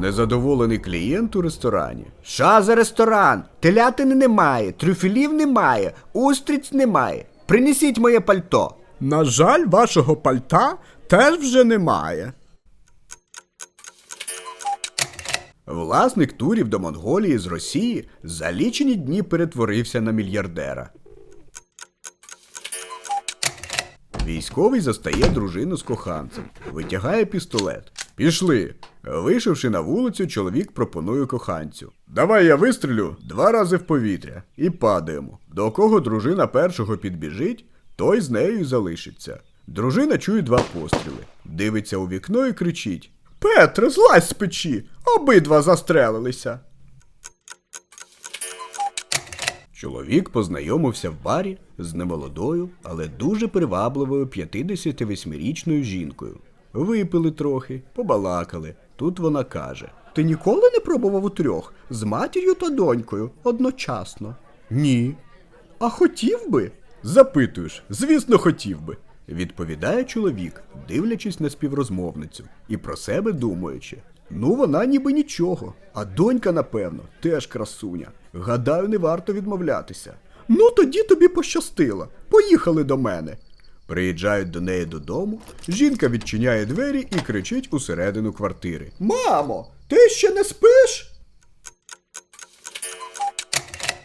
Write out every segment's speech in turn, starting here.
Незадоволений клієнт у ресторані. Що за ресторан? Телятини немає, трюфелів немає, устриць немає. Принесіть моє пальто. На жаль, вашого пальта теж вже немає. Власник турів до Монголії з Росії за лічені дні перетворився на мільярдера. Військовий застає дружину з коханцем, витягає пістолет. Пішли. Вийшовши на вулицю, чоловік пропонує коханцю. Давай я вистрілю два рази в повітря і падаємо. До кого дружина першого підбіжить, той з нею залишиться. Дружина чує два постріли, дивиться у вікно і кричить: Петре, злазь з печі, обидва застрелилися. Чоловік познайомився в барі з немолодою, але дуже привабливою 58-річною жінкою. Випили трохи, побалакали. Тут вона каже: Ти ніколи не пробував у трьох з матір'ю та донькою одночасно. Ні. А хотів би? Запитуєш, звісно, хотів би. Відповідає чоловік, дивлячись на співрозмовницю і про себе думаючи. Ну, вона ніби нічого, а донька, напевно, теж красуня. Гадаю, не варто відмовлятися. Ну тоді тобі пощастило. Поїхали до мене. Приїжджають до неї додому, жінка відчиняє двері і кричить усередину квартири. Мамо, ти ще не спиш?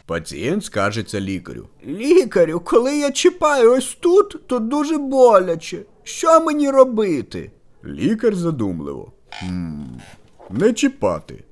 Пацієнт скаржиться лікарю. Лікарю, коли я чіпаю ось тут, то дуже боляче. Що мені робити? Лікар задумливо. «Хм, не чіпати.